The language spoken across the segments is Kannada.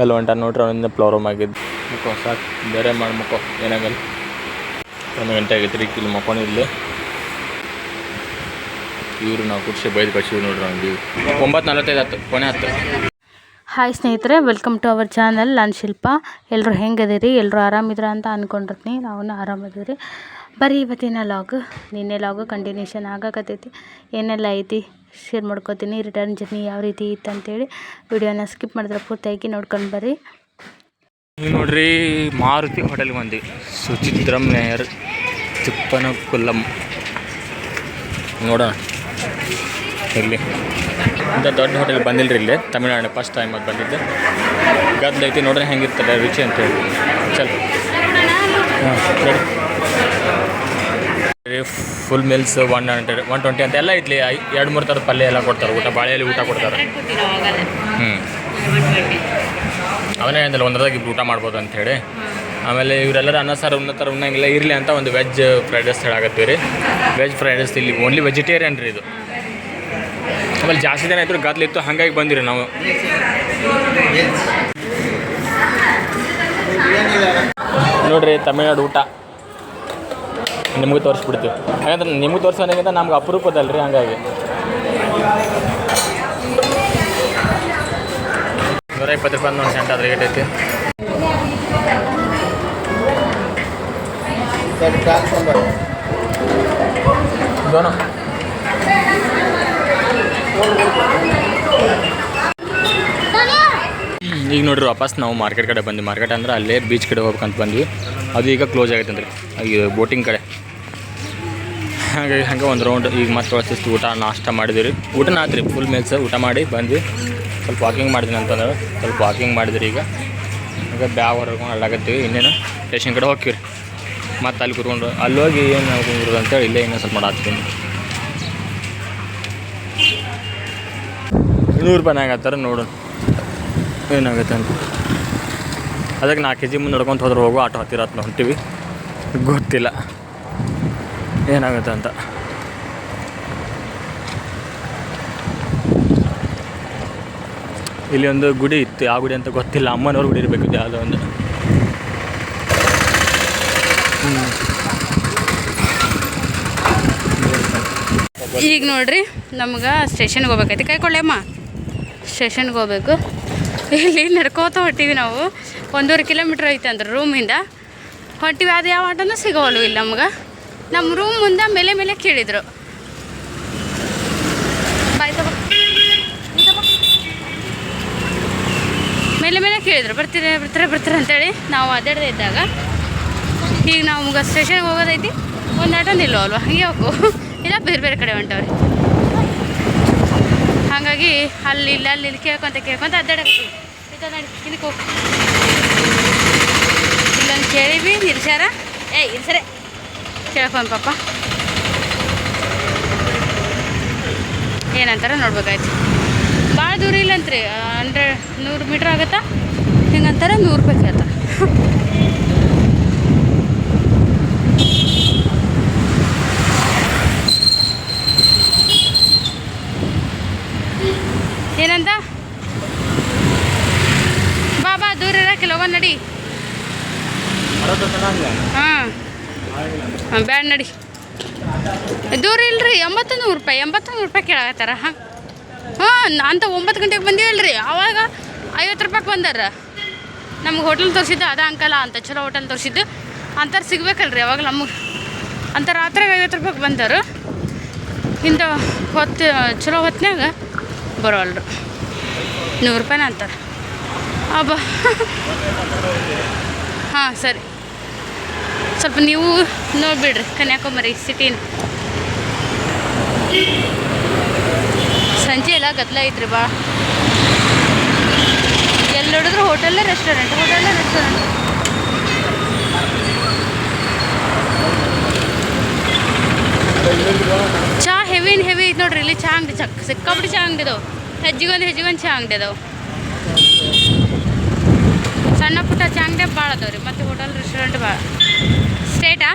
ಅಲ್ಲಿ ಹೊಂಟ ನೋಡ್ರಿ ಅವನಿಂದ ಪ್ಲೋರಮ್ ಆಗಿದ್ದು. ಮುಖ ಸಾಕು, ಬೇರೆ ಮಾಡಿ ಮುಖ, ಏನಾಗಲ್ಲ. ಒಂದು ಗಂಟೆ ಆಗೈತೆ ರೀ ಇಲ್ಲಿ ಮಕ್ಕೊಂಡಿದ್ಲು ಇವರು ನಾವು ಕುರ್ಚಿ ಬೈದು ಕಳ್ಸಿವಿ ನೋಡ್ರಿ ಅವ್ನಿಗೆ ಒಂಬತ್ತು ನಲವತ್ತೈದು ಹತ್ತು ಕೊನೆ ಹತ್ತು ಹಾಯ್ ಸ್ನೇಹಿತರೆ ವೆಲ್ಕಮ್ ಟು ಅವರ್ ಚಾನಲ್ ನಾನು ಶಿಲ್ಪ. ಎಲ್ಲರೂ ಹೆಂಗದೀರಿ? ಎಲ್ಲರೂ ಆರಾಮಿದ್ರ ಅಂತ ಅಂದ್ಕೊಂಡಿರ್ತೀನಿ ನಾವು ಆರಾಮದೀರಿ ಬರೀ ಇವತ್ತಿನ ಲಾಗ್ ನಿನ್ನೆ ಲಾಗು ಕಂಟಿನ್ಯೂಷನ್ ಆಗಕತ್ತೈತಿ. ಏನೆಲ್ಲ ಐತಿ? ಶೇರ್ ಮಾಡ್ಕೊತೀನಿ ರಿಟರ್ನ್ ಜರ್ನಿ ಯಾವ ರೀತಿ ಇತ್ತು ಅಂತೇಳಿ ವಿಡಿಯೋನ ಸ್ಕಿಪ್ ಮಾಡಿದ್ರೆ ಪೂರ್ತಿಯಾಗಿ ನೋಡ್ಕೊಂಡು ಬರ್ರಿ. ನೋಡ್ರಿ ಮಾರುತಿ ಹೋಟೆಲ್ಗೆ ಬಂದ್ವಿ. ಸುಚಿತ್ರಂ ಮೇಯರ್ ಚಿಪ್ಪನ ಕುಲ್ಲಂ ನೋಡೋಣ. ಇಲ್ಲಿ ಇಂಥ ದೊಡ್ಡ ಹೋಟೆಲ್ ಬಂದಿಲ್ಲ ಇಲ್ಲಿ. ತಮಿಳ್ನಾಡು ಫಸ್ಟ್ ಟೈಮ್ ಅದು ಬಂದಿದ್ದೆ. ಗದ್ದಲ ಐತಿ ನೋಡ್ರಿ ಹೆಂಗಿರ್ತದೆ ರುಚಿ ಅಂತೇಳಿ. ಚಲ್. ಹಾಂ full meals one hundred one twenty ಅಂತ ಎಲ್ಲ ಇಡ್ಲಿ. ಎರಡು ಮೂರು ಥರದ ಪಲ್ಯ ಎಲ್ಲ ಕೊಡ್ತಾರೆ, ಊಟ, ಬಾಳೆಯಲ್ಲಿ ಊಟ ಕೊಡ್ತಾರೆ. ಹ್ಞೂ ಅವನೇ ಅಂದಲ್ಲ ಒಂದ್ರದಾಗ ಇಬ್ರು ಊಟ ಮಾಡ್ಬೋದು ಅಂತ ಹೇಳಿ. ಆಮೇಲೆ ಇವರೆಲ್ಲರ ಅನ್ನ, ಸಾರು ಉನ್ನತರ ಉಣ್ಣಂಗಿಲ್ಲ ಇರಲಿ ಅಂತ ಒಂದು ವೆಜ್ ಫ್ರೈಡ್ ರೈಸ್ ಹೇಳಾಗತ್ತೀವಿ ರೀ. ವೆಜ್ ಫ್ರೈಡ್ ರೈಸ್ ಇಲ್ಲಿ ಓನ್ಲಿ ವೆಜಿಟೇರಿಯನ್ ರೀ ಇದು. ಆಮೇಲೆ ಜಾಸ್ತಿ ಜನ ಇದ್ರು ಗದ್ಲಿತ್ತು ಹಾಗಾಗಿ ಬಂದಿರಿ ನಾವು. ನೋಡ್ರಿ ತಮಿಳ್ನಾಡು ಊಟ. ನಿಮಗೂ ತೋರಿಸ್ಬಿಡ್ತೀವಿ. ಹಾಗಂದ್ರೆ ನಿಮಗೆ ತೋರಿಸೋದಕ್ಕಿಂತ ನಮ್ಗೆ ಅಪರೂಪದಲ್ರಿ ಹಂಗಾಗಿ. ನೂರ ಇಪ್ಪತ್ತು ರೂಪಾಯಿ ಒಂದು ಸೆಂಟ್ ಅದ್ರ ರೇಟ್ ಐತಿ. ದೋನೋ. ಈಗ ನೋಡ್ರಿ ವಾಪಸ್ ನಾವು ಮಾರ್ಕೆಟ್ ಕಡೆ ಬಂದ್ವಿ. ಮಾರ್ಕೆಟ್ ಅಂದ್ರೆ ಅಲ್ಲೇ ಬೀಚ್ ಕಡೆ ಹೋಗ್ಬೇಕಂತ ಬಂದ್ವಿ. ಅದು ಈಗ ಕ್ಲೋಸ್ ಆಗೈತೆ ಅಂದ್ರೆ. ಈಗ ಬೋಟಿಂಗ್ ಕಡೆ. ಹಾಗಾಗಿ ಹಂಗೆ ಒಂದು ರೌಂಡ್ ಈಗ ಮತ್ತೆ ಶಿಸ್ತು ಊಟ, ನಾಷ್ಟ ಮಾಡಿದ್ವಿ ರೀ ಊಟನ ಆತ್ರಿ ಫುಲ್ ಮೀಲ್ಸ್ ಊಟ ಮಾಡಿ ಬಂದ್ವಿ. ಸ್ವಲ್ಪ ವಾಕಿಂಗ್ ಮಾಡಿದ್ವಿ ಅಂತಂದ್ರೆ ಸ್ವಲ್ಪ ವಾಕಿಂಗ್ ಮಾಡಿದ್ರಿ ಈಗ. ಈಗ ಬ್ಯಾಗ್ ಹೊರಕೊಂಡು ಅಲ್ಲಾಗತ್ತೀವಿ. ಇನ್ನೇನು ಸ್ಟೇಷನ್ ಕಡೆ ಹೋಗ್ತೀವಿ ಮತ್ತೆ ಅಲ್ಲಿ ಕುತ್ಕೊಂಡು, ಅಲ್ಲಿ ಹೋಗಿ ಏನು ಕುಂದ್ರದು ಅಂತೇಳಿ ಇಲ್ಲೇ ಇನ್ನೂ ಸ್ವಲ್ಪ ಮಾಡಾಕ್ತೀನಿ ನೂರು ರೂಪಾಯಿ ಆಗತ್ತಾರ ನೋಡು. ಏನಾಗುತ್ತೆ ಅಂತ. ಅದಕ್ಕೆ ನಾಲ್ಕು ಕೆ ಜಿ ಮುಂದೆ ನಡ್ಕೊಂತ ಹೋದ್ರೆ ಹೋಗು, ಆಟೋ ಹತ್ತಿರ ಹೊಂಟಿವಿ. ಗೊತ್ತಿಲ್ಲ. ಏನಾಗುತ್ತೆ ಅಂತ ಇಲ್ಲಿ ಒಂದು ಗುಡಿ ಇತ್ತು. ಯಾವ ಗುಡಿ ಅಂತ ಗೊತ್ತಿಲ್ಲ. ಅಮ್ಮನವ್ರ ಗುಡಿ ಇರಬೇಕು ಯಾವುದೋ ಒಂದು. ಈಗ ನೋಡ್ರಿ, ನಮ್ಗೆ ಸ್ಟೇಷನ್ಗೆ ಹೋಗ್ಬೇಕೈತಿ ಕೈ ಕೊಳ್ಳೆಮ್ಮ ಸ್ಟೇಷನ್ಗೆ ಹೋಗ್ಬೇಕು. ಇಲ್ಲಿ ನಡ್ಕೋತ ಹೊಟ್ಟಿವಿ ನಾವು. ಒಂದೂವರೆ ಕಿಲೋಮೀಟ್ರ್ ಐತೆ ಅಂದ್ರೆ ರೂಮಿಂದ ಹೊಟ್ಟಿವಿ ಅದು ಯಾವ ಆಟೋನೂ ಸಿಗೋವಲ್ವ ಇಲ್ಲಿ ನಮ್ಗೆ. ನಮ್ಮ ರೂಮ್ ಮುಂದೆ ಮೇಲೆ ಮೇಲೆ ಕೇಳಿದರು. ಬಾಯ್ ತಗೋ. ಮೇಲೆ ಮೇಲೆ ಕೇಳಿದರು. ಬರ್ತೀರ, ಬರ್ತಾರೆ ಬರ್ತಾರೆ ಅಂತೇಳಿ. ನಾವು ಅಡ್ಡಾಡದೆ ಇದ್ದಾಗ. ಈಗ ನಾವು ಸ್ಟೇಷನ್ಗೆ ಹೋಗೋದೈತಿ. ಒಂದು ಆಟೋ ನಿಲ್ಲೋ ಅಲ್ವಾ? ಹಂಗೆ ಹೋಗು. ಇಲ್ಲ, ಬೇರೆ ಬೇರೆ ಕಡೆ ಹೊಂಟವ್ರಿ. ಹಾಗಾಗಿ ಅಲ್ಲಿ, ಇಲ್ಲಿ ಅಲ್ಲಿ, ಇಲ್ಲಿ ಕೇಳ್ಕೊಂತ ಕೇಳ್ಕೊಂತ ನಡಿ ಇದಕ್ಕೆ ಹೋಗಿ ಇಲ್ಲೊಂದು ಕೇಳಿವಿ ನಿಲ್ಸಾರ ಏ ಇಲ್ಸರೆ ಕೇಳ್ಕೊಂಡ್ ಪಾಪ. ಏನಂತಾರೆ ನೋಡ್ಬೇಕಾಯ್ತು. ಭಾಳ ದೂರ ಇಲ್ಲಂತ್ರಿ ಹಂಡ್ರೆಡ್ ನೂರು ಮೀಟ್ರ್ ಆಗತ್ತಾ? ಹಿಂಗಂತಾರ ನೂರು ರೂಪಾಯಿ ಕೇಳ್ತಾರೆ. ಏನಂತ? ಬಾಬಾ ದೂರ ಇರಕ್ಕಿಲ್ಲ ಹೋಗೋಣ ನಡಿ ಹಾಂ ಹಾಂ, ಬ್ಯಾಡ ನಡಿ. ದೂರ ಇಲ್ರಿ ಎಂಬತ್ತು ನೂರು ರೂಪಾಯಿ ಎಂಬತ್ತು ನೂರು ರೂಪಾಯಿ ಕೇಳಾಕತ್ತಾರ, ಹಾಂ. ಹಾಂ, ಅಂತ ಒಂಬತ್ತು ಗಂಟೆಗೆ ಬಂದೀವಲ್ರಿ, ಅವಾಗ ಐವತ್ತು ರೂಪಾಯಿಗೆ ಬಂದಾರ. ನಮ್ಗೆ ಹೋಟೆಲ್ ತೋರಿಸಿದ್ದು ಅದ ಅಂಕಲ್ಲ ಅಂತ ಚಲೋ ಹೋಟೆಲ್ ತೋರಿಸಿದ್ದು. ಅಂತಾರೆ ಸಿಗ್ಬೇಕಲ್ರಿ ಅವಾಗ ನಮಗೆ. ಅಂತ ರಾತ್ರಿ ಐವತ್ತು ರೂಪಾಯಿಗೆ ಬಂದರು. ಇಂಥ ಹೊತ್ತು, ಚಲೋ ಹೊತ್ತಿನಾಗ ಬರೋಲ್ರು ನೂರು ರೂಪಾಯಿನ ಅಂತಾರೆ. ಅಬ್ಬ. ಹಾಂ, ಸರಿ. ಸ್ವಲ್ಪ ನೀವು ನೋಡಿಬಿಡ್ರಿ, ಕನ್ಯಾಕುಮಾರಿ ಸಿಟಿನ. ಸಂಜೆ ಎಲ್ಲ ಗದ್ದಲ ಐತ್ರಿ ಬಾ. ಎಲ್ಲಿ ನೋಡಿದ್ರು ಹೋಟೆಲ್ಲೇ ರೆಸ್ಟೋರೆಂಟ್ ಹೋಟೆಲ್ಲೇ ರೆಸ್ಟೋರೆಂಟ್ ಚಾ ಹೆವಿ ಹೆವಿ ಐತೆ ನೋಡ್ರಿ, ಇಲ್ಲಿ ಚಾ ಅಂಗಡಿ ಚಕ್ ಸಿಕ್ಕಾಬಿಟ್ಟು ಚಾ ಅಂಗಡಿ ಇದಾವೆ ಹೆಜ್ಜಿಗೊಂದು ಹೆಜ್ಜಿಗೊಂದು ಚಾ ಅಂಗಡಿ ಅದಾವೆ. ಸಣ್ಣ ಪುಟ್ಟ ಚಾ ಅಂಗಡಿ ಭಾಳ ಅದಾವ ರೀ ಮತ್ತು ಹೋಟೆಲ್ ರೆಸ್ಟೋರೆಂಟ್ ಭಾಳ ಸ್ಟೇಟಾ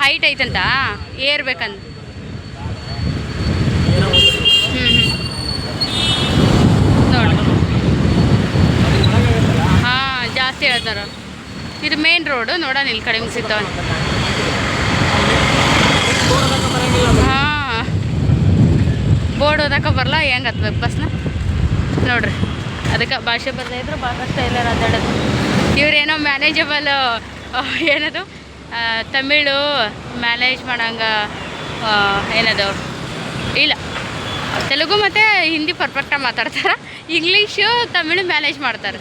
ಹೈಟ್ ಐತಂತ? ಏರ್ಬೇಕಂತ ನೋಡಿ. ಹಾಂ ಜಾಸ್ತಿ ಹೇಳ್ತಾರ. ಇದು ಮೇನ್ ರೋಡು ನೋಡೋಣ ಇಲ್ಲಿ ಸಿಗ್ತಾವ ಹಾಂ ಬೋರ್ಡ್ ಓದಕ್ಕೆ ಬರಲ್ಲ ಹೆಂಗೆ ಹತ್ಬೇಕು ಬಸ್ನ ನೋಡ್ರಿ. ಅದಕ್ಕೆ ಭಾಷೆ ಬರ್ದೇ ಇದ್ರು ಕಷ್ಟ ಇಲ್ಲ ಅದಾಡೋದು ಇವ್ರೇನೋ ಮ್ಯಾನೇಜಬಲ್ ಏನದು? ತಮಿಳು ಮ್ಯಾನೇಜ್ ಮಾಡಂಗ ಏನದು ಇಲ್ಲ. ತೆಲುಗು ಮತ್ತು ಹಿಂದಿ ಪರ್ಫೆಕ್ಟಾಗಿ ಮಾತಾಡ್ತಾರೆ. ಇಂಗ್ಲೀಷು ತಮಿಳು ಮ್ಯಾನೇಜ್ ಮಾಡ್ತಾರೆ.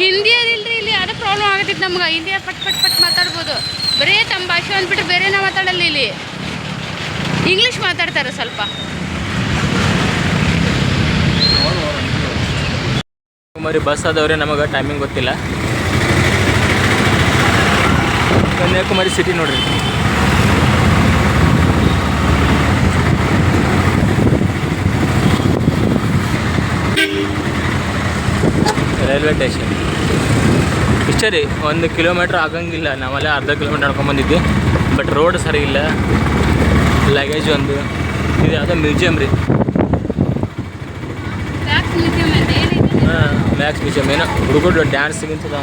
ಹಿಂದಿ ಅದಿಲ್ರಿ ಇಲ್ಲಿ? ಅದು ಪ್ರಾಬ್ಲಮ್ ಆಗತ್ತಿತ್ತು ನಮ್ಗೆ. ಹಿಂದಿ ಪಟ್ ಪಟ್ ಪಟ್ ಮಾತಾಡ್ಬೋದು. ಬರೀ ತಮ್ಮ ಭಾಷೆ ಅಂದ್ಬಿಟ್ಟು ಬೇರೆನೇ ಮಾತಾಡಲ್ಲ ಇಲ್ಲಿ. ಇಂಗ್ಲೀಷ್ ಮಾತಾಡ್ತಾರೆ ಸ್ವಲ್ಪ. ಕನ್ಯಾಕುಮಾರಿ ಬಸ್ ಆದವ್ರೆ ನಮಗೆ ಟೈಮಿಂಗ್ ಗೊತ್ತಿಲ್ಲ. ಕನ್ಯಾಕುಮಾರಿ ಸಿಟಿ ನೋಡ್ರಿ. ರೈಲ್ವೆ ಸ್ಟೇಷನ್ ಇಷ್ಟೇ ರೀ, ಒಂದು ಕಿಲೋಮೀಟ್ರ್ ಆಗಂಗಿಲ್ಲ. ನಾವಲ್ಲೇ ಅರ್ಧ ಕಿಲೋಮೀಟ್ರ್ ನಡ್ಕೊಂಬಂದಿದ್ವಿ ಬಟ್ ರೋಡ್ ಸರಿ ಇಲ್ಲ. ಲಗೇಜ್ ಒಂದು. ಇದು ಯಾವುದೋ ಮ್ಯೂಸಿಯಮ್ ರೀ ಟ್ಯಾಕ್ಸ್ ಮ್ಯೂಸಿಯಂ ಅಂತ ಏನಿದೆ ಹಾಂ ಮ್ಯಾಕ್ಸ್ ಮ್ಯೂಸಿಯಮ್ ಏನೋ ಹುಡುಗರು ಡ್ಯಾನ್ಸ್ ಸಿಗಿಂತದ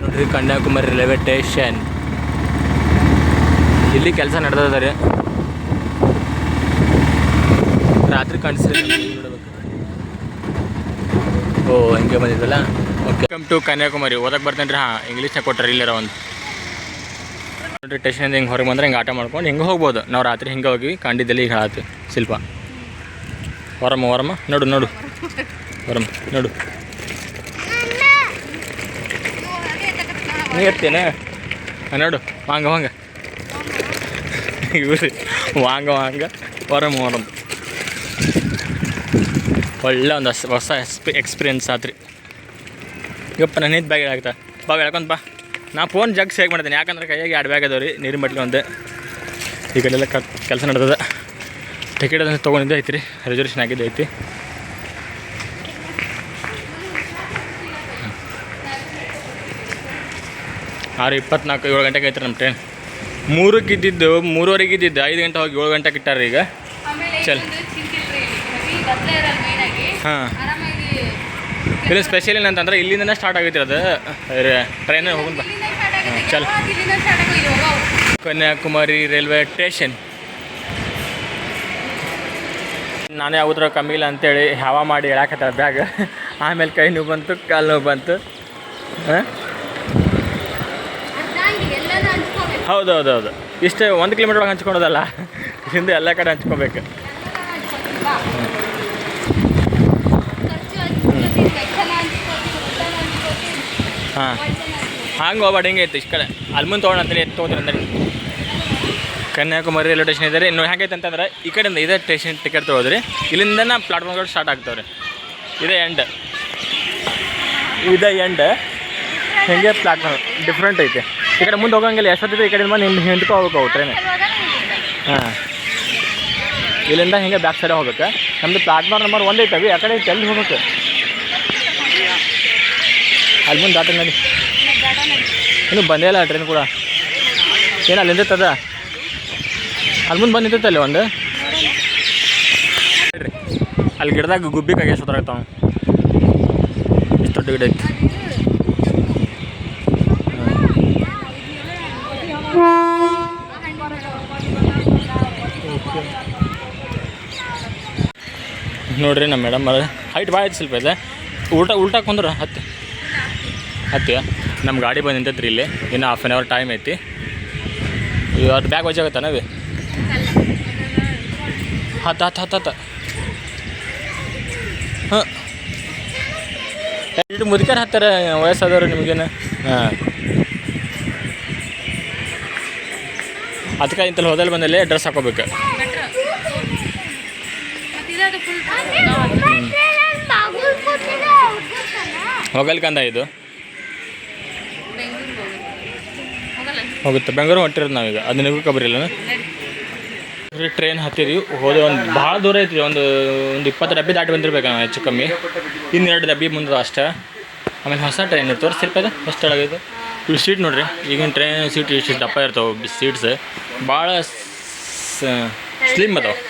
ನೋಡ್ರಿ, ಕನ್ಯಾಕುಮಾರಿ ರೈಲ್ವೆ ಸ್ಟೇಷನ್ ಇಲ್ಲಿ ಕೆಲಸ ನಡೆದದ ರೀ ರಾತ್ರಿ ಕಾಣಿಸ್ರಿ ಓ, ಹಿಂಗೆ ಬಂದಿದ್ದಲ್ಲ ಓಕೆ ವೆಲ್ಕಮ್ ಟು ಕನ್ಯಾಕುಮಾರಿ. ಓದಕ್ಕೆ ಬರ್ತೇನೆ ರೀ. ಹಾಂ ಇಂಗ್ಲೀಷ್ನಾಗ ಕೊಟ್ಟರೆ ಇಲ್ಲರ ಒಂದು ನೋಡ್ರಿ ಸ್ಟೇಷನಿಂದ ಹಿಂಗೆ ಹೊರಗೆ ಬಂದ್ರೆ ಹಿಂಗೆ ಆಟ ಮಾಡ್ಕೊಂಡು ಹಿಂಗೆ ಹೋಗ್ಬೋದು. ನಾವು ರಾತ್ರಿ ಹಿಂಗೆ ಹೋಗಿ ಕಂಡಿದ್ದಲ್ಲಿ ಈಗ ಹೇಳತ್ತಿ ಶಿಲ್ಪ. ವರಮ್ಮ ವರಮ್ಮ ನೋಡು ನೋಡು. ವರಮ್ಮ ನೋಡು. ನೀ ಎತ್ತೇನೆ ಹಾಂ, ನೋಡು. ವಾಂಗ ವಾಂಗ. ಇವ್ರಿ ವಾಂಗ ವಾಂಗ ವರಮ್ಮ ವರಮ್ಮ ಒಳ್ಳೆ ಒಂದು ಹೊಸ ಹೊಸ ಎಕ್ಸ್ಪೀರಿಯನ್ಸ್ ಆತ್ರಿ. ಇವಪ್ಪ ನಾನು ನಿಂತು ಬ್ಯಾಗ್ ಆಗ್ತಾ ಬಾ ಹೇಳ್ಕೊಂತ ಬಾ. ನಾ ಫೋನ್ ಜಗ್ ಹೇಗೆ ಮಾಡ್ತೀನಿ? ಯಾಕಂದ್ರೆ ಕೈಯಾಗಿ ಎರಡು ಬ್ಯಾಗ್ ಅದಾವ ರೀ ಮಟ್ಲಿ ಒಂದೇ. ಈ ಕ ಕೆಲಸ ನಡೆದದ. ಟಿಕೆಟ್ ಅದನ್ನು ತೊಗೊಂಡಿದ್ದೆ ಐತಿ ರೀ ರಿಸರ್ವೇಷನ್ ಆಗಿದ್ದು ಐತಿ ಆರು ಇಪ್ಪತ್ನಾಲ್ಕು ಏಳು ಗಂಟೆಗೆ ಐತ್ರಿ ನಮ್ಮ ಟ್ರೈನ್ ಮೂರಕ್ಕೆ ಇದ್ದಿದ್ದು ಮೂರುವರೆಗೆ ಇದ್ದಿದ್ದು ಐದು ಗಂಟೆ ಹೋಗಿ ಏಳು ಗಂಟೆಗೆ ಇಟ್ಟಾರೆ ಈಗ. ಚಲ್. ಹಾಂ. ಇದು ಸ್ಪೆಷಲ್ ಏನಂತಂದ್ರೆ ಇಲ್ಲಿಂದನೇ ಸ್ಟಾರ್ಟ್ ಆಗೈತಿ ಅದು. ಟ್ರೈನ್ ಹೋಗಿ. ಚಲ್. ಕನ್ಯಾಕುಮಾರಿ ರೈಲ್ವೆ ಸ್ಟೇಷನ್ ನಾನೇ ಯಾವ್ದ್ರ ಕಮ್ಮಿ ಇಲ್ಲ ಅಂತೇಳಿ ಹವಾ ಮಾಡಿ ಹೇಳಕತ್ತಾರ ಬ್ಯಾಗ್. ಆಮೇಲೆ ಕೈ ನೋವು ಬಂತು, ಕಾಲು ನೋವು ಬಂತು. ಹೌದು ಹೌದು ಹೌದು ಇಷ್ಟೇ ಒಂದು ಕಿಲೋಮೀಟರ್ ಒಳಗೆ ಹಂಚ್ಕೊಳೋದಲ್ಲ ಹಿಂದೆ ಎಲ್ಲ ಕಡೆ ಹಂಚ್ಕೊಬೇಕು. ಹಾಂ. ಹಂಗೆ ಹೋಗ್ಬಾಡಿ, ಹಿಂಗೆ ಐತೆ ಇಷ್ಟು ಕಡೆ. ಅಲ್ಲಿ ಮುಂದೆ ತೊಗೊಂಡಂತೀನಿ ಎತ್ತು ತೊಗೊಂತೀನಿ ಅಂದ್ರೆ. ಕನ್ಯಾಕುಮಾರಿ ರೈಲ್ವೆ ಸ್ಟೇಷನ್ ಇದೆ ರೀ ಇನ್ನು ಅಂತಂದ್ರೆ ಈ ಕಡೆಯಿಂದ ಇದೇ ಸ್ಟೇಷನ್ ಟಿಕೆಟ್ ತೊಗೊಳ್ರಿ ಇಲ್ಲಿಂದ ನಾ ಪ್ಲಾಟ್ಫಾರ್ಮ್ಗಳು ಸ್ಟಾರ್ಟ್ ಆಗ್ತಾವೆ ರೀ ಇದೇ ಎಂಡ್ ಇದೇ ಎಂಡ್ ಹೆಂಗೆ ಪ್ಲಾಟ್ಫಾರ್ಮ್ ಡಿಫ್ರೆಂಟ್ ಐತೆ. ಈ ಕಡೆ ಮುಂದೆ ಹೋಗಂಗಿಲ್ಲ, ಎಷ್ಟೊತ್ತಿದೆ? ಈ ಕಡೆಯಿಂದ ಹಿಂದೆ ಹಿಂದಕ್ಕೆ ಹೋಗ್ಬೇಕು ಅವು ಟ್ರೈನ್ ಹಾಂ. ಇಲ್ಲಿಂದ ಹಿಂಗೆ ಬ್ಯಾಕ್ ಸೈಡ್ ಹೋಗ್ಬೇಕು. ನಮ್ಮದು ಪ್ಲಾಟ್ಫಾರ್ಮ್ ನಂಬರ್ ಒಂದು ಐತವಿ ಆ ಕಡೆ ಎಲ್ಲಿ ಹೋಗ್ಬೇಕು? ಅಲ್ಲಿ ಮುಂದೆ ದಾಟ ನಡಿ. ಇನ್ನು ಬಂದೇ ಇಲ್ಲ ಟ್ರೈನ್ ಕೂಡ. ಏನು ಅಲ್ಲಿಂದ ನಿಂತದ ಅಲ್ಲಿ ಮುಂದೆ ಬಂದು ಅಲ್ಲಿ ಒಂದು. ಅಲ್ಲಿ ಗಿಡದಾಗ ಗುಬ್ಬಿ ಎಷ್ಟು ಹೋಗ್ತಾವ ಇಷ್ಟು ದೊಡ್ಡ ಗಿಡ ಐತಿ. ನೋಡ್ರಿ ನಮ್ಮ ಮೇಡಮ್ ಹೈಟ್ ಭಾಳ ಐತಿ ಸ್ವಲ್ಪ ಇದೆ. ಉಲ್ಟಾ ಉಲ್ಟಾ ಕುಂದ್ರ ಹತ್ತಿ. ಹತ್ತಿ. ನಮ್ಮ ಗಾಡಿ ಬಂದು ನಿಂತೈತೆ ರೀ ಇಲ್ಲಿ. ಇನ್ನು ಹಾಫ್ ಆನ್ ಅವರ್ ಟೈಮ್ ಐತಿ. ಇವತ್ತು ಬ್ಯಾಗ್ ವಜಾಗತ್ತ ನಾವೇ ಹತ್ತು ಹತ್ತು ಹತ್ತು ಹತ್ತು ಹಾಂ. ಇದು ಮುದುಕರ್ ಹತ್ತಾರ ವಯಸ್ಸಾದವರು ನಿಮಗೇನು? ಹಾಂ. ಅದಕ್ಕೆ ಇಂತಲ್ಲಿ ಹೋದಲ್ಲಿ ಬಂದಲ್ಲಿ ಡ್ರೆಸ್ ಹಾಕೋಬೇಕು. ಮೆಟ್ರೋ. ಮತ್ತೆ ಇದಾದ full ಹೋಗಲ್ ಕಂದ ಇದು ಹೋಗುತ್ತೆ. ಬೆಂಗಳೂರು ಹೊಂಟಿರೋದು ನಾವೀಗ. ಅದು ನಿಮಗೂ ಕಬರಿಲ್ಲ ನಡಿ. ಟ್ರೈನ್ ಹತ್ತಿರಿ ಹೋದ ಒಂದು ಭಾಳ ದೂರ ಐತ್ರಿ ಒಂದು ಒಂದು ಇಪ್ಪತ್ತು ಡಬ್ಬಿ ದಾಟಿ ಬಂದಿರ್ಬೇಕು ನಾವು ಹೆಚ್ಚು ಕಮ್ಮಿ. ಇನ್ನೆರಡು ಡಬ್ಬಿ ಮುಂದೆ ಅಷ್ಟೇ. ಆಮೇಲೆ ಹೊಸ ಟ್ರೈನ್ ತೋರಿಸಿರ್ಪ ಅದು ಎಷ್ಟು ಒಳಗೈತೆ ಸೀಟ್ ನೋಡ್ರಿ. ಈಗಿನ ಟ್ರೈನ್ ಸೀಟ್ ಇಷ್ಟು ದಪ್ಪ ಇರ್ತಾವೆ. ಸೀಟ್ಸ್ ಭಾಳ ಸ್ಲಿಮ್ ಅದಾವೆ.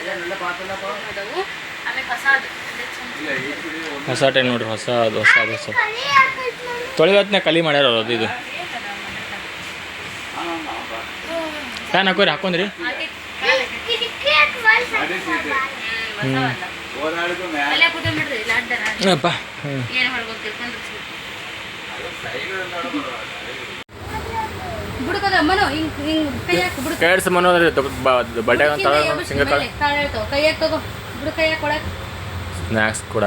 ಹೊಸ ಟ್ರೈನ್ ನೋಡ್ರಿ. ಹೊಸ, ಅದು ಹೊಸ ಅದು ಹೊಸ. ತೊಳೆವತ್ನ ಕಲಿ ಮಾಡ್ಯಾರ ಅದು ಇದು. ಫ್ಯಾನ್ ಹಾಕೋರಿ, ಹಾಕೊಂಡ್ರಿ ಹ್ಞೂ ಅಲ್ಲೇ ಕೂತ್ಕೊಂಡ್ಬಿಡ್ರಿ ಇಲ್ಲ ಅಡ್ಡರ ಅಪ್ಪ ಬುಡ್ಕದ ಮನು ಸ್ನ್ಯಾಕ್ಸ್ ಕೂಡ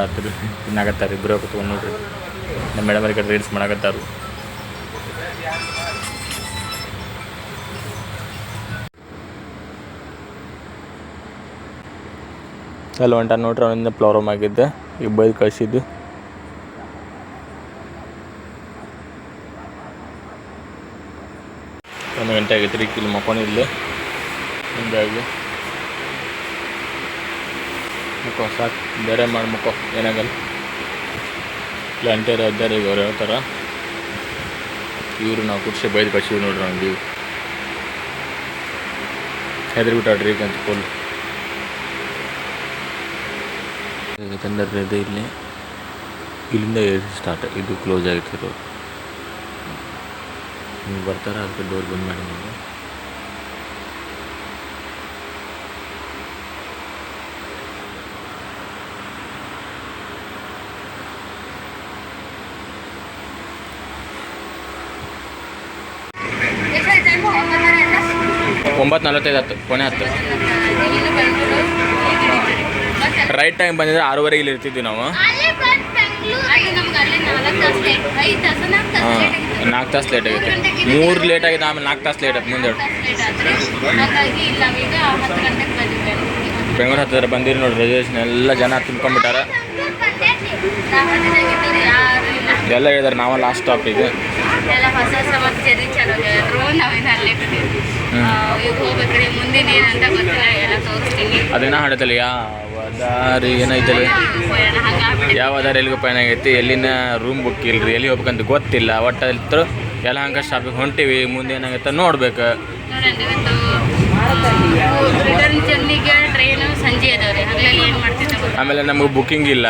ಇಬ್ಬರು ನೋಡ್ರಿ. ನಮ್ಮ ಮೇಡಮ್ ಅವ್ರಿಗೆ ರೀಲ್ಸ್ ಮಾಡಕತ್ತಾರು. ಅಲ್ಲಿ ಹೊಂಟ ನೋಡ್ರಿ, ಅವನಿಂದ ಪ್ರಾಬ್ಲಮ್ ಆಗಿದ್ದೆ. ಈಗ ಬೈದು ಕಳಿಸಿದ್ದು. ಒಂದು ಗಂಟೆ ಆಗೈತೆ ರೀ ಇಲ್ಲಿ. ಮಕ್ಕೊಂಡಿಲ್ಲ ಹಿಂಗಾಗಿ. ಮುಖ ಸಾಕು. ಬೇರೆ ಮಾಡಿ ಮುಖ ಏನಾಗಲ್ಲ. ಇಲ್ಲ ಇದ್ದಾರೆ ಅದ್ದಾರ ಈಗ ಅವ್ರು ಹೇಳ್ತಾರ. ಇವರು ನಾವು ಕುರ್ಸಿ ಬೈದು ಕಳ್ಸಿವಿ ನೋಡ್ರಿ ನಂಗೆ ಹೆದರಿ ಬಿಟ್ಟಾಡ್ರಿ ಈಗ ಅಂತ ಫುಲ್ ತಂದ್ರೆ ಇದು ಇಲ್ಲಿ ಇಲ್ಲಿಂದ ಸ್ಟಾರ್ಟ್ ಇದು ಕ್ಲೋಸ್ ಆಗಿತ್ತು ರೋಡ್ ನೀವು ಬರ್ತಾರ ಅದಕ್ಕೆ ಡೋರ್ ಬಂದ್ ಮಾಡಿ ನೀವು ಒಂಬತ್ತು ನಲವತ್ತೈದು ಹತ್ತು ಕೊನೆ ಹತ್ತು. ರೈಟ್ ಟೈಮ್ ಬಂದಿದ್ರೆ ಆರೂವರೆಗೆ ಇಲ್ಲಿ ಇರ್ತಿದ್ವಿ ನಾವು. ಹಾಂ ನಾಲ್ಕು ತಾಸು ಲೇಟ್ ಆಗಿತ್ತು. ಮೂರು ಲೇಟ್ ಆಗಿದೆ ಆಮೇಲೆ ನಾಲ್ಕು ತಾಸು ಲೇಟ್ ಆಯ್ತು ಮುಂದೆ. ಬೆಂಗಳೂರು ಹತ್ತಿರ ಬಂದಿರಿ ನೋಡಿ ರಿಸರ್ವೇಷನ್ ಎಲ್ಲ ಜನ ತುಂಬ್ಕೊಂಡ್ಬಿಟ್ಟಾರ ಎಲ್ಲ ಹೇಳಿದಾರೆ ನಾವ ಲಾಸ್ಟ್ ಸ್ಟಾಪ್ ಇದು ಎಲ್ಲ ಹೊಸ ಹೊಸ ಮತ್ತೆ ಜರ್ನಿ ಚಾಲು ಆಗ್ಯಾದ್ರು ನಾವೇನು ಅಲ್ಲೇ ಬಿಟ್ಟಿದ್ವಿ ಈಗ ಹೋಗ್ಬೇಕ್ರಿ ಮುಂದಿನ ಏನಂತ ಗೊತ್ತಿಲ್ಲ ಎಲ್ಲ ಅದೇನ ಹಾಡತ್ತಲ್ಲ ಯಾವ ದಾರಿ ಏನೈತಲ್ಲ? ಯಾವ ದಾರಿ ಎಲ್ಲಿಗೂ ಪಯಣ ಆಗೈತಿ ಎಲ್ಲಿನ ರೂಮ್ ಬುಕ್ ಇಲ್ರಿ ಎಲ್ಲಿ ಹೋಗ್ಬೇಕಂತ ಗೊತ್ತಿಲ್ಲ. ಒಟ್ಟು ಅಲ್ಲಿ ಎಲ್ಲ ಹಂಗೆ ಶಾಪಿಗೆ ಹೊಂಟಿವಿ ಮುಂದೆ ಏನಾಗತ್ತೆ ನೋಡ್ಬೇಕು. ಆಮೇಲೆ ನಮಗೆ ಬುಕ್ಕಿಂಗ್ ಇಲ್ಲ.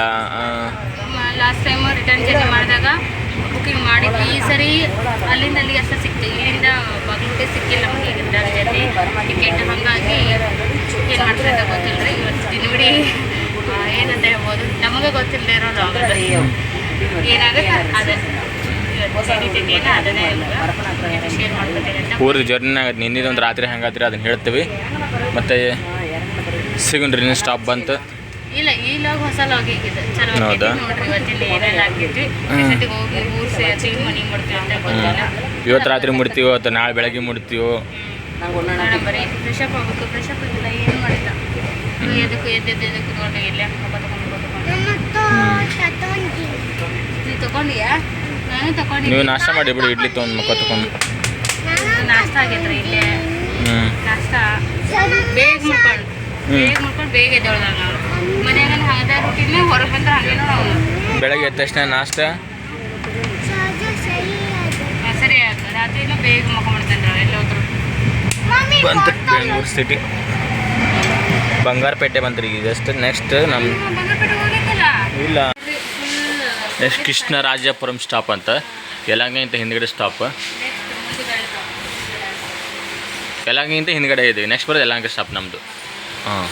ಲಾಸ್ಟ್ ಟೈಮ್ ರಿಟರ್ನ್ ಜರ್ನಿ ಮಾಡಿದಾಗ ಬುಕ್ಕಿಂಗ್ ಮಾಡಿದ್ವಿ. ಈ ಸರಿ ಅಲ್ಲಿಂದ ಅಲ್ಲಿಗೆ ಅಷ್ಟೇ ಸಿಕ್ತು. ಇಲ್ಲಿಂದ ಬಾಗಲಕೋಟೆ ಸಿಕ್ಕಿಲ್ಲ ನಮಗೆ ಜರ್ನಿ ಟಿಕೆಟ್ ಹಂಗಾಗಿ ಏನು ಮಾಡ್ತಾರೆ ಗೊತ್ತಿಲ್ಲ ಇವತ್ತು ಆ, ಏನಂತ ಹೇಳ್ಬೋದು? ನಮಗೆ ಗೊತ್ತಿಲ್ಲದೆ ಇರೋದು ಏನಾಗುತ್ತೆ? ಅದೇ ಪೂರ್ತಿ ಜರ್ನಿ ಆಗತ್ತೆ ನಿನ್ನಿದೊಂದು ರಾತ್ರಿ ಹೆಂಗಾತ್ರಿ ಅದನ್ನ ಹೇಳ್ತೀವಿ. ಮತ್ತು ಸಿಗುಣ್ರಿ ಸ್ಟಾಪ್ ಬಂತು. ಇಲ್ಲ ಈ ಲಾಗ್ ಹೊಸ ಲಾಗ್ ಚಲೋ ಹೌದಾ? ನೋಡ್ರಿ ಇವತ್ತಿನ ಏನೆಲ್ಲ ಆಗಿದ್ವಿ ಎಷ್ಟೊತ್ತಿಗೆ ಹೋಗಿ ಊರು ಮನಿ ಮಾಡ್ತೀವಿ ಅಂತ ಗೊತ್ತಿಲ್ಲ. ಇವತ್ತು ರಾತ್ರಿ ಮುಡ್ತೀವೋ ಅಥವಾ ನಾಳೆ ಬೆಳಗ್ಗೆ ಮುಡ್ತೀವೋ ಬರೀ ಫ್ರೆಶ್ ಅಪ್ ಆಗ್ಬೇಕು ಫ್ರೆಶ್ ಅಪ್ ಆಗಿಲ್ಲ ಏನು ಮಾಡಿಲ್ಲ. ಎದಕ್ಕೂ ಎದ್ದೆದ್ದು ಎದ್ದು ಕುತ್ಕೊಂಡು ಇಲ್ಲೇ ಹಬ್ಬ ತಗೊಂಡು ನೀ ತಗೊಂಡಿಯಾ? ನಾನು ತಗೊಂಡಿದ್ದೆ. ನೀವು ನಾಷ್ಟ ಮಾಡಿ ಬಿಡಿ ಇಡ್ಲಿ ತೊಗೊಂಡು ಮುಖ ತಗೊಂಡು. ನಾಷ್ಟ ಆಗೈತ್ರಿ ಇಲ್ಲೇ. ನಾಷ್ಟ. ಬೇಗ ಮಾಡ್ಕೊಂಡು ಬೇಗ ಮಾಡ್ಕೊಂಡು ಬೇಗ ಎದ್ದೇಳ್ದಾಗ ನಾವು ಮನ್ಯಾಗ ಹಂಗದ ರೂಟಿನೇ ಹೊರಗೆ ಬಂದ್ರೆ ಹಂಗೇನೋ ನಾವು ಬೆಳಗ್ಗೆ ಎದ್ದ ತಕ್ಷಣ ನಾಷ್ಟ? ಬೇಗ ಎಲ್ಲೋದ್ರು ಬಂತು. ಬೆಂಗಳೂರು ಸಿಟಿ ಬಂಗಾರಪೇಟೆ ಬಂತ್ರಿ ಈಗ. ಜಸ್ಟ್ ನೆಕ್ಸ್ಟ್ ನಮ್ಮ ಇಲ್ಲ. ನೆಕ್ಸ್ಟ್ ಕೃಷ್ಣರಾಜಪುರಂ ಸ್ಟಾಪ್ ಅಂತ. ಯಲಹಂಕಿಂತ ಹಿಂದ್ಗಡೆ ಸ್ಟಾಪ್ ಯಲಹಂಕಿಂತ ಹಿಂದ್ಗಡೆ ಇದೆ ನೆಕ್ಸ್ಟ್ ಬರೋದು ಯಲಹಂಕ ಸ್ಟಾಪ್ ನಮ್ಮದು ಹಾಂ.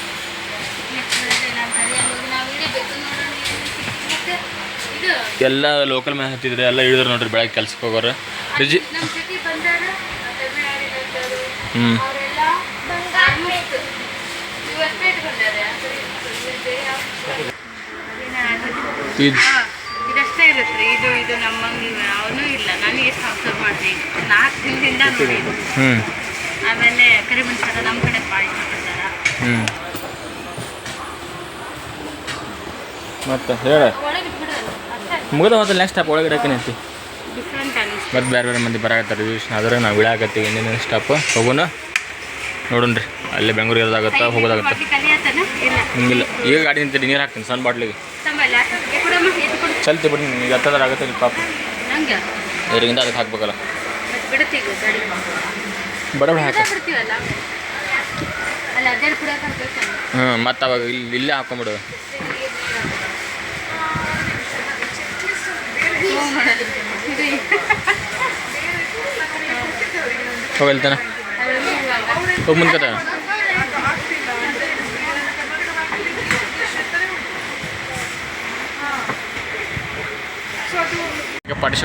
ಎಲ್ಲ ಲೋಕಲ್ ಮ್ಯಾನ್ ಹತ್ತಿದ್ರೆ ಎಲ್ಲ ಇಳಿದ್ರು ನೋಡ್ರಿ ಬೆಳಗ್ಗೆ ಕೆಲ್ಸಕ್ಕೆ ಹೋಗೋರು. ರಿಜಿ ಹ್ಞೂ ಇದು ಇದಷ್ಟೇ ಇರುತ್ತೆ. ಇದು ಇದು ನಮ್ಮ ಅವನು ಇಲ್ಲ. ನನಗೆ ಅಬ್ಸರ್ವ್ ಮಾಡಿದೆ ನಾಲ್ಕು ದಿನದಿಂದ ನೋಡಿ. ಹ್ಞೂ ಆಮೇಲೆ ಕರಿಮೆಣಸು ನಮ್ಮ ಕಡೆ ಮಾಡ್ತಾರ. ಹ್ಞೂ ಮತ್ತೆ ಹೇಳ. ಮುಗಿದ ಮತ್ತೆ ನೆಕ್ಸ್ಟ್ ಸ್ಟಾಪ್ ಒಳಗಡೆ ಅನಿಸ್ತು ಮತ್ತು ಬೇರೆ ಬೇರೆ ಮಂದಿ ಬರಾಕತ್ತಾರೆ ರಿವ್ಯೂಷನ್ ಆದರೆ ನಾವು ಇಳಾಕತ್ತೀವಿ ಇನ್ನೇನು ಸ್ಟಾಪ್ ಹೋಗೋಣ ನೋಡೋಣ ರೀ ಅಲ್ಲೇ ಬೆಂಗ್ಳೂರಿಗೆ ಇರೋದಾಗತ್ತ ಹೋಗೋದಾಗತ್ತೆ. ಹಿಂಗಿಲ್ಲ. ಈಗ ಗಾಡಿ ನಿಂತೀರಿ ನೀರು ಹಾಕ್ತೀನಿ ಸಣ್ಣ ಬಾಟ್ಲಿಗೆ. ಚಲ್ತಿ ಬಿಡಿ ಈಗ ಹತ್ತದ್ರ ಆಗತ್ತೆ ಇಲ್ಲಿ ಪಾಪ. ಇದರಿಂದ ಅದಕ್ಕೆ ಹಾಕ್ಬೇಕಲ್ಲ. ಬಡ ಬಡ ಹಾಕ ಬಿಡ್ತೀವಲ್ಲ ಅಲ್ಲಿ ಅಡ್ಡಾಡಿ ಕುಡಿಯಕ್ಕೆ ಹಾಕ್ಬೇಕಲ್ಲ ಹ್ಞೂ, ಮತ್ತು ಅವಾಗ ಇಲ್ಲಿ ಇಲ್ಲೇ ಹಾಕೊಂಬಿಡು. ಹೋಗಲ್ತಾನ ಹೋಗಿ ಮುಂದ್ಕತ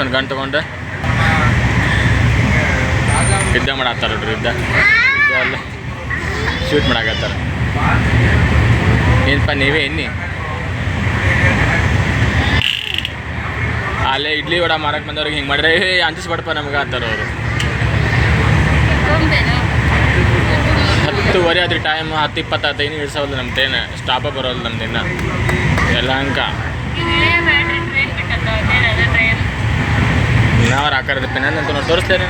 ಒಂದು ಗಂಟು ತೊಗೊಂಡು. ಯುದ್ಧ ಮಾಡತ್ತಾರ ಯುದ್ಧ. ಯುದ್ಧ ಅಲ್ಲ. ಶೂಟ್ ಮಾಡಾಕತ್ತಾರ. ಏನಪ್ಪ ನೀವೇ ಎನ್ನಿ? ಅಲ್ಲೇ ಇಡ್ಲಿ ವಡ ಮಾರಕ್ಕೆ ಬಂದವ್ರಿಗೆ ಹಿಂಗೆ ಮಾಡ್ರೆ ಏ ಅಂಜಿಸ್ಬೇಡಪ್ಪ ನಮ್ಗೆ ಅಂತಾರೆ ಅವರು. ಹತ್ತುವರೆ ಆದ್ರೆ ಟೈಮ್ ಹತ್ತು ಇಪ್ಪತ್ತೈದು ಏನು ಇಡ್ಸವಲ್ಲ ನಮ್ಮ ಟ್ರೈನ್ ಸ್ಟಾಪ ಬರೋಲ್ಲ ನಮ್ಮ ದಿನ ಎಲ್ಲ ಅಂಕ. ನಾವು ಹಾಕರದ ಪೆನ್ ಅಂತ ನೋಡಿ, ತೋರಿಸ್ತಾರೆ?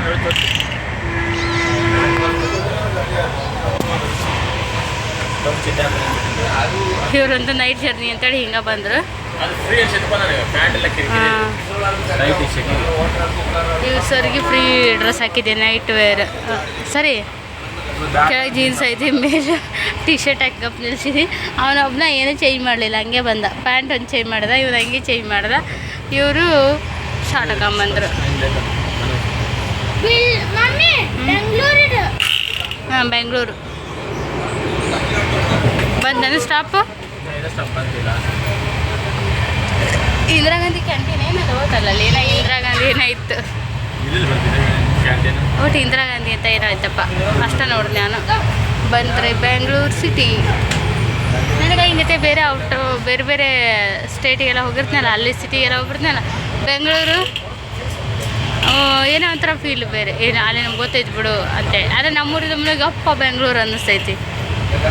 ಇವ್ರಂತೂ ನೈಟ್ ಜರ್ನಿ ಅಂತೇಳಿ ಹಿಂಗೆ ಬಂದರು. ಇವ್ರು ಸರ್ಗೆ ಫ್ರೀ ಡ್ರೆಸ್ ಹಾಕಿದ್ದೆ ನೈಟ್ ವೇರ್ ಸರಿ. ಕೆಳಗೆ ಜೀನ್ಸ್ ಐತಿ ಮೇಲೆ ಟಿ ಶರ್ಟ್ ಹಾಕಪ್ಪ ನಿಲ್ಸಿದ್ವಿ ಅವನೊಬ್ಬನ ಏನೂ ಚೇಂಜ್ ಮಾಡಲಿಲ್ಲ ಹಂಗೆ ಬಂದ. ಪ್ಯಾಂಟ್ ಒಂದು ಚೇಂಜ್ ಮಾಡ್ದ ಇವ್ರು ಹಂಗೆ ಚೇಂಜ್ ಮಾಡ್ದ. ಇವರು ಶಾರ್ಟ್ ಹಾಕೊಂಬಂದ್ರು ಹಾಂ ಬೆಂಗಳೂರು ಬಂದನು ಸ್ಟಾಪ್ ಇಂದಿರಾ ಗಾಂಧಿ ಕ್ಯಾಂಟೀನ್ ಏನದು ಹೋತಲ್ಲ ಏನ ಏನೋ ಇಂದಿರಾ ಗಾಂಧಿ ಏನಾಯ್ತು? ಒಟ್ಟು ಇಂದಿರಾ ಗಾಂಧಿ ಅಂತ ಏನಾಯ್ತಪ್ಪ? ಅಷ್ಟ ನೋಡಿದೆ ನಾನು. ಬಂದ್ರೆ ಬೆಂಗಳೂರು ಸಿಟಿ ನನಗೆ ಹಿಂಗತೆ ಬೇರೆ ಔಟ್ ಬೇರೆ ಬೇರೆ ಸ್ಟೇಟಿಗೆಲ್ಲ ಹೋಗಿರ್ತೀನಲ್ಲ, ಅಲ್ಲಿ ಸಿಟಿಗೆಲ್ಲ ಹೋಗಿರ್ತೀನಲ್ಲ ಬೆಂಗಳೂರು ಏನೋ ಒಂಥರ ಫೀಲ್ ಬೇರೆ. ಏನು, ಅಲ್ಲಿ ನಮ್ಗೆ ಗೊತ್ತೈತೆ ಬಿಡು ಅಂತೇಳಿ ಆದರೆ ನಮ್ಮೂರಿಂದ ನಮಗೆ ಅಪ್ಪ ಬೆಂಗಳೂರು ಅನ್ನಿಸ್ತೈತಿ.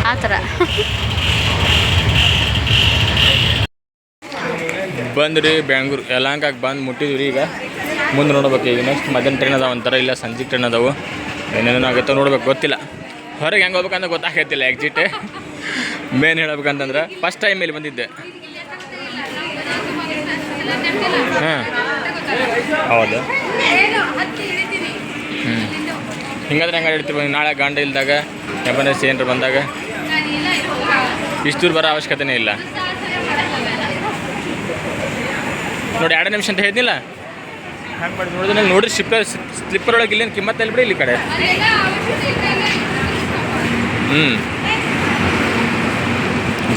ಆ ಥರ. ಬಂದ್ರಿ ಬೆಂಗ್ಳೂರು ಯಲಹಂಕಕ್ಕೆ ಬಂದು ಮುಟ್ಟಿದ್ವಿ ಈಗ. ಮುಂದೆ ನೋಡ್ಬೇಕು ಈಗ ನೆಕ್ಸ್ಟ್ ಮಧ್ಯಾಹ್ನ ಟ್ರೈನ್ ಅದಾವ ಒಂಥರ ಇಲ್ಲ ಸಂಜೆ ಟ್ರೈನ್ ಅದಾವು. ಏನೇನೋ ಆಗುತ್ತೋ ನೋಡ್ಬೇಕು, ಗೊತ್ತಿಲ್ಲ. ಹೊರಗೆ ಹೆಂಗೆ ಹೋಗ್ಬೇಕಂತ ಗೊತ್ತಾಗತ್ತಿಲ್ಲ ಎಕ್ಸಿಟ್ ಮೇನ್ ಹೇಳ್ಬೇಕಂತಂದ್ರೆ ಫಸ್ಟ್ ಟೈಮ್ ಇಲ್ಲಿ ಬಂದಿದ್ದೆ. ಹಾಂ. ಹೌದು. ಹ್ಞೂ ಹಿಂಗಾದ್ರೆ ಹೆಂಗೆ ಇಡ್ತೀವಿ ನಾಳೆ ಗಂಡ ಇಲ್ದಾಗ? ಎಮರ್ಜೆನ್ಸಿ ಏನಾರು ಬಂದಾಗ ಇಷ್ಟು ದೂರ ಬರೋ ಅವಶ್ಯಕತೆನೇ ಇಲ್ಲ. ನೋಡಿ ಎರಡು ನಿಮಿಷ ಅಂತ ಹೇಳಿದ್ನಿಲ್ಲ? ಹಂಗೆ ಮಾಡಿ ನೋಡಿದ್ರೆ ನೋಡಿರಿ ಸ್ಲಿಪ್ಪರ್ ಸ್ಲಿಪ್ಪರ್ ಒಳಗೆ ಇಲ್ಲೇನು ಕಿಮ್ಮತ್ತ ಇಲ್ಲ ಬಿಡಿ ಇಲ್ಲಿ ಕಡೆ. ಹ್ಞೂ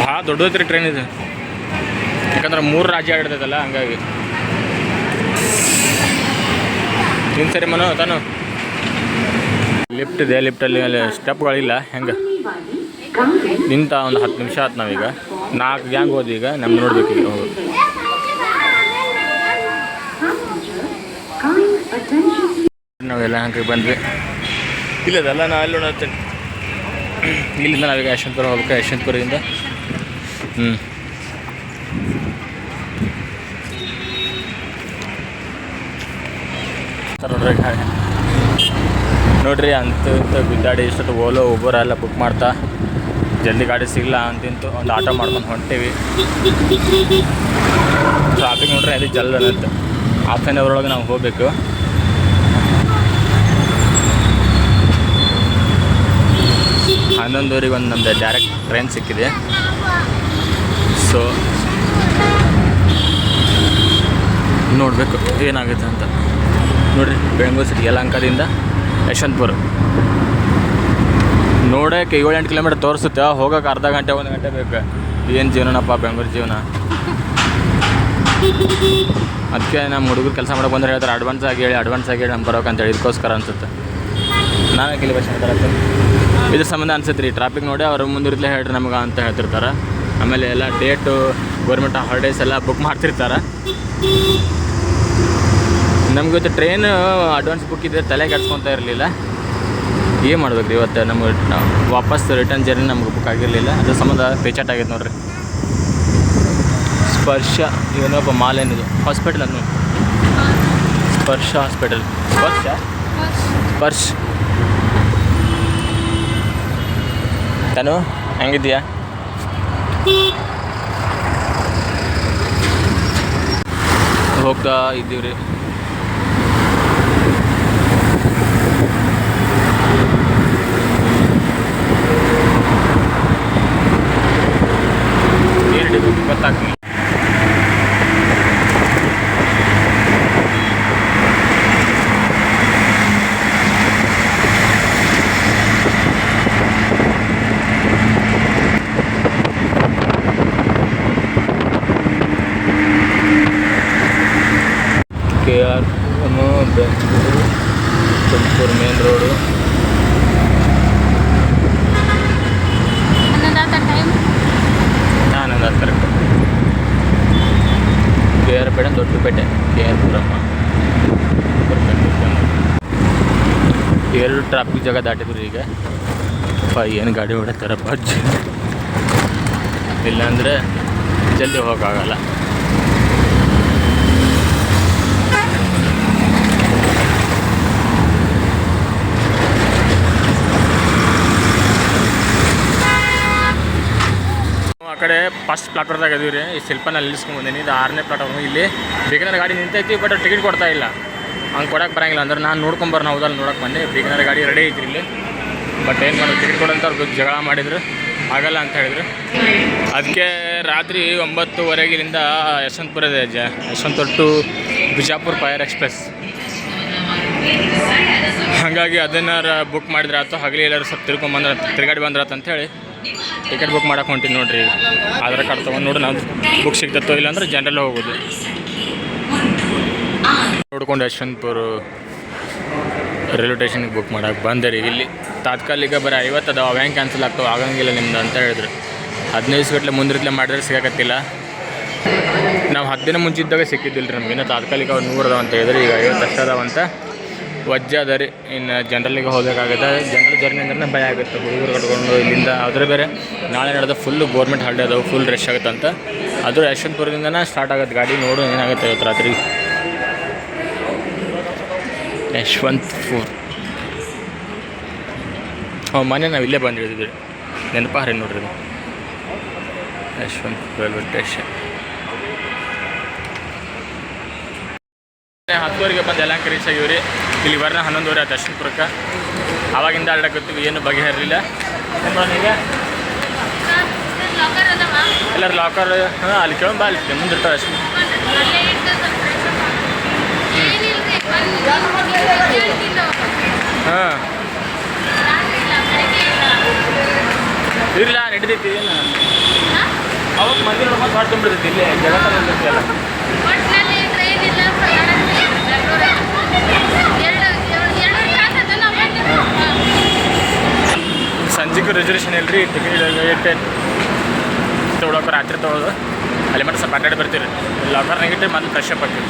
ಭಾಳ ದೊಡ್ಡದೈತ್ರಿ ಟ್ರೈನ್ ಇದು. ಯಾಕಂದ್ರೆ ಮೂರು ರಾಜ್ಯ ಆಡಿರ್ತೈತಲ್ಲ ಹಂಗಾಗಿ. ನಿನ್ನ ಸರಿ ಮನೋ ತಾನು? ಲಿಫ್ಟ್ ಇದೆ ಲಿಫ್ಟಲ್ಲಿ ಅಲ್ಲಿ ಸ್ಟೆಪ್ಗಳಿಲ್ಲ ಹೆಂಗೆ? ನಿಂತ ಒಂದು ಹತ್ತು ನಿಮಿಷ ಆಯ್ತು ನಾವೀಗ. ನಾಲ್ಕು ಗ್ಯಾಂಗ್ ಹೋದ್ವಿ ಈಗ ನಮ್ಗೆ ನೋಡ್ಬೇಕು ಈಗ ನಾವೆಲ್ಲ ಹಂಗೆ ಬಂದ್ವಿ. ಇಲ್ಲದಲ್ಲ ನಾ ಅಲ್ಲಿ ನೋಡತ್ತೇನೆ ಇಲ್ಲಿಂದ ನಾವೀಗ ಯಶವಂತಪುರ ಹೋಗ್ಬೇಕು, ಯಶವಂತಪುರದಿಂದ. ಹ್ಞೂ ನೋಡ್ರಿ ನೋಡ್ರಿ ಅಂತ ಇಂತ ಗುದ್ದಾಡಿ ಇಷ್ಟೊತ್ತು ಓಲೋ ಉಬರ್ ಎಲ್ಲ ಬುಕ್ ಮಾಡ್ತಾ. ಜಲ್ದಿ ಗಾಡಿ ಸಿಗಲ್ಲ ಅಂತಿಂತು ಒಂದು ಆಟೋ ಮಾಡ್ಕೊಂಡು ಹೊಂಟೀವಿ. ಟ್ರಾಫಿಕ್ ನೋಡ್ರಿ ಅಲ್ಲಿ ಜಲ್ ಅನ್ನತ್ತೆ. ಹಾಫ್ ಆನ್ ಅವರ್ ಒಳಗೆ ನಾವು ಹೋಗಬೇಕು. ಹನ್ನೊಂದುವರೆಗೆ ಒಂದು ನಮ್ಮದು ಡೈರೆಕ್ಟ್ ಟ್ರೈನ್ ಸಿಕ್ಕಿದೆ. ಸೊ ನೋಡಬೇಕು ಏನಾಗುತ್ತೆ ಅಂತ. ನೋಡ್ರಿ ಬೆಂಗಳೂರು ಸಿಟಿ ಯಲಹಂಕದಿಂದ ಯಶವಂತಪುರ. ನೋಡೋಕೆ ಏಳು ಎಂಟು ಕಿಲೋಮೀಟರ್ ತೋರಿಸುತ್ತೆ. ಹೋಗೋಕೆ ಅರ್ಧ ಗಂಟೆ, ಒಂದು ಗಂಟೆ ಬೇಕು. ಏನು ಜೀವನಪ್ಪ ಬೆಂಗಳೂರು ಜೀವನ. ಅದಕ್ಕೆ ನಮ್ಮ ಹುಡುಗರು ಕೆಲಸ ಮಾಡೋಕೆ ಬಂದ್ರೆ ಹೇಳ್ತಾರೆ ಅಡ್ವಾನ್ಸ್ ಆಗಿ ಹೇಳಿ ಅಡ್ವಾನ್ಸ್ ಆಗಿ ಹೇಳಿ ನಮ್ಮ ಬರೋಕೆ ಅಂತ ಹೇಳಿದಕ್ಕೋಸ್ಕರ ಅನ್ಸುತ್ತೆ. ನಾವೇ ಕೆಲವು ಇದ್ರ ಸಂಬಂಧ ಅನ್ಸುತ್ತೆ ರೀ ಟ್ರಾಫಿಕ್ ನೋಡಿ ಅವ್ರು ಮುಂದಿರ್ಲೇ ಹೇಳ್ರಿ ನಮ್ಗೆ ಅಂತ ಹೇಳ್ತಿರ್ತಾರೆ. ಆಮೇಲೆ ಎಲ್ಲ ಡೇಟು ಗೌರ್ಮೆಂಟ್ ಹಾಲಿಡೇಸ್ ಎಲ್ಲ ಬುಕ್ ಮಾಡ್ತಿರ್ತಾರೆ. ನಮ್ಗೆ ಇವತ್ತು ಟ್ರೈನ್ ಅಡ್ವಾನ್ಸ್ ಬುಕ್ ಇದ್ದರೆ ತಲೆ ಕೆಡ್ಸ್ಕೊತಾ ಇರಲಿಲ್ಲ. ಏನು ಮಾಡ್ಬೇಕು ರೀ ಇವತ್ತು ನಮ್ಗೆ ವಾಪಸ್ ರಿಟರ್ನ್ ಜರ್ನಿ ನಮ್ಗೆ ಬುಕ್ ಆಗಿರಲಿಲ್ಲ. ಅದ್ರ ಸಂಬಂಧ ಪೇಚಾಟ್ ಆಗೈತೆ ನೋಡ್ರಿ. ಸ್ಪರ್ಶ ಏನೊಬ್ಬ ಮಾಲ್ ಏನಿದು. ಹಾಸ್ಪಿಟಲ್ ಅನ್ನು. ಸ್ಪರ್ಶ ಹಾಸ್ಪಿಟಲ್ ಸ್ಪರ್ಶ? ಸ್ಪರ್ಶ್. ತನು ಹೆಂಗಿದ್ಯಾ ಹೋಗ್ತಾ ಇದ್ದೀವಿ jadi bubi petak nih. Kayak kamu main road. ಆರ್ ಪೇಟೆ ಕೆ ಪುರಮ್ಮ. ಎರಡು ಟ್ರಾಫಿಕ್ ಜಾಗ ದಾಟಿದ್ರು ಈಗ. ಅಪ್ಪ, ಏನು ಗಾಡಿ ಹೊಡೆತಾರಪ್ಪ ಇಲ್ಲಾಂದರೆ ಜಲ್ದಿ ಹೋಗೋಕ್ಕಾಗಲ್ಲ. ಕಡೆ ಫಸ್ಟ್ ಪ್ಲಾಟ್ಫಾರ್ದಾಗ ಇದೀವಿ ರೀ ಈ ಶಿಲ್ಪನ ನಿಲ್ಲಿಸ್ಕೊಂಡ್ ಬಂದೀನಿ. ಇದು ಆರನೇ ಪ್ಲಾಟ್ಫಾರ್ಮ್ ಇಲ್ಲಿ ಬೇಕಂದ್ರೆ ಗಾಡಿ ನಿಂತೈತಿ ಬಟ್ ಟಿಕೆಟ್ ಕೊಡ್ತಾ ಇಲ್ಲ. ಹಂಗೆ ಕೊಡಕ್ಕೆ ಬರಂಗಿಲ್ಲ. ಅಂದ್ರೆ ನಾನು ನೋಡ್ಕೊಂಬರ್ ನಾವು ಹೌದಲ್ಲಿ ನೋಡಕ್ಕೆ ಬಂದೆ. ಬೇಕಂದ್ರೆ ಗಾಡಿ ರೆಡಿ ಐತ್ರಿ ಇಲ್ಲಿ. ಬಟ್ ಏನು ಮಾಡೋದು ಟಿಕೆಟ್ ಕೊಡಂತ ಅವ್ರು ಜಗಳ ಮಾಡಿದ್ರು. ಆಗಲ್ಲ ಅಂತ ಹೇಳಿದ್ರು. ಅದಕ್ಕೆ ರಾತ್ರಿ ಒಂಬತ್ತುವರೆಗೆ ಇಲ್ಲಿಂದ ಯಶವಂತಪುರ ಇದೆ ಜ ಯಶವಂತಪುರ ಟು ಬಿಜಾಪುರ ಫೈರ್ ಎಕ್ಸ್ಪ್ರೆಸ್. ಹಾಗಾಗಿ ಅದನ್ನಾರ ಬುಕ್ ಮಾಡಿದ್ರೆ ಆಯ್ತು. ಹಗಲಿ ಎಲ್ಲರೂ ಸ್ವಲ್ಪ ತಿರ್ಕೊಂಬಂದ್ರೆ ತಿರುಗಾಡಿ ಬಂದ್ರಾತ ಅಂತ ಹೇಳಿ. ಟಿಕೆಟ್ ಬುಕ್ ಮಾಡಕ್ಕೆ ಹೊಂಟಿದ್ದು ನೋಡಿರಿ. ಆಧಾರ್ ಕಾರ್ಡ್ ತೊಗೊಂಡು ನೋಡಿ ನಾವು ಬುಕ್ ಸಿಗ್ತತ್ತೋ ಇಲ್ಲಾಂದ್ರೆ ಜನರಲ್ ಹೋಗೋದು. ನೋಡ್ಕೊಂಡು ಯಶವಂತಪುರ ರೈಲ್ವೆ ಸ್ಟೇಷನ್ಗೆ ಬುಕ್ ಮಾಡಕ್ಕೆ ಬಂದೆ ರೀ. ಇಲ್ಲಿ ತಾತ್ಕಾಲಿಕ ಬರೀ ಐವತ್ತು ಅದಾವ ಅವ್ಯಾಂಗ ಕ್ಯಾನ್ಸಲ್ ಆಗ್ತಾವೆ ಆಗಂಗಿಲ್ಲ ನಿಮ್ದು ಅಂತ ಹೇಳಿದ್ರು. ಹದಿನೈದು ಗಂಟೆ ಮುಂದಿರ್ತಲೆ ಮಾಡಿದ್ರೆ ಸಿಗಕತ್ತಿಲ್ಲ. ನಾವು ಹತ್ತು ದಿನ ಮುಂಚಿದ್ದಾಗ ಸಿಕ್ಕಿದ್ದಿಲ್ಲ ರೀ ನಮಗಿನ್ನ ತಾತ್ಕಾಲಿಕ ಅವ್ರು ನೂರು ಅದಾವಂತ ಹೇಳಿದ್ರೆ, ಈಗ ಐವತ್ತು ಅಷ್ಟು ಅದಾವ ಅಂತ. ವಜ್ಜೆ ಅದ ರೀ ಇನ್ನು ಜನರಲ್ಲಿಗೆ ಹೋಗಬೇಕಾಗುತ್ತೆ. ಜನರಲ್ ಜರ್ನಿ ಅಂದ್ರೆ ಭಯ ಆಗುತ್ತೆ. ಹುಡುಗರು ಕಟ್ಕೊಂಡು ಇಲ್ಲಿಂದ ಅದ್ರ ಬೇರೆ. ನಾಳೆ ನಡೆದ ಫುಲ್ ಗೌರ್ಮೆಂಟ್ ಹಾಲಿಡೇ ಅದಾವೆ ಫುಲ್ ರಶ್ ಆಗುತ್ತೆ ಅಂತ. ಅದು ಯಶವಂತಪುರದಿಂದನೇ ಸ್ಟಾರ್ಟ್ ಆಗುತ್ತೆ. ಗಾಡಿ ನೋಡು ಏನಾಗುತ್ತೆ ಇವತ್ತು ರಾತ್ರಿ. ಯಶವಂತಪುರ್. ಹಾಂ ಮೊನ್ನೆ ನಾವು ಇಲ್ಲೇ ಬಂದಿದ್ದೀವಿ ನೆನಪಾರಿ ನೋಡ್ರಿ ಯಶವಂತಪುರ ರೈಲ್ವೆ ಸ್ಟೇಷನ್ ಹತ್ತುವರೆಗೆ ಬಂದು ಎಲ್ಲ ರೀಚ್ ಆಗಿವ್ರಿ. ಇಲ್ಲಿ ಬರ್ನ ಹನ್ನೊಂದುವರೆ ಆಯ್ತು ಯಶವಂತಪುರಕ್ಕೆ ಆವಾಗಿಂದ ಅಡ್ಡಾಕತ್ತೀವಿ ಏನು ಬಗೆಹರಿಲಿಲ್ಲ. ಈಗ ಅದಾವ ಎಲ್ಲರೂ ಲಾಕರ್ ಹಾಂ ಅಲ್ಲಿ ಕೇಳೋಣ ಬಾ ಅಲ್ಲಿ ಮುಂದೆ ಹೇಳ್ತಿದ್ದ ಅವ. ಹಾಂ. ಇರಲಿಲ್ಲ ನಡೀತೈತಿ ಏನು? ಅವಾಗ ಮಂದಿ ನೋಡ್ಕೊಂಡು ಹೊಟ್ಟು ತುಂಬಿಡ್ತೈತಿ ಇಲ್ಲೇ ಜಗತ್ತಲ್ಲಿ ಅಲ್ಲ ಒಟ್ನಲ್ಲಿ train ಇಲ್ಲ, ಪ್ರಯಾಣ ಇಲ್ಲ, ಬೆಂಗ್ಳೂರು. ಎರಡು ಎರಡು ಎರಡು ತಾಸು ಅದು ನಾವು ಬಂದಿದ್ದು. ಹಾ. ಸಂಜೆಗೂ ರಿಸರ್ವೇಷನ್ ಇಲ್ರಿ ಟಿಕೆಟ್ ತೊಗೊಳಕ್ಕೆ ರಾತ್ರಿ ತೊಗೊಳೋದು. ಅಲ್ಲಿ ಮತ್ತೆ ಸ್ವಲ್ಪ ಅಡ್ಡಾಡಿ ಬರ್ತೀರಿ. ಇಲ್ಲ ಇಟ್ಟು ಮತ್ತೆ ಫ್ರೆಶ್ ಅಪ್ ಆಗ್ತೀವಿ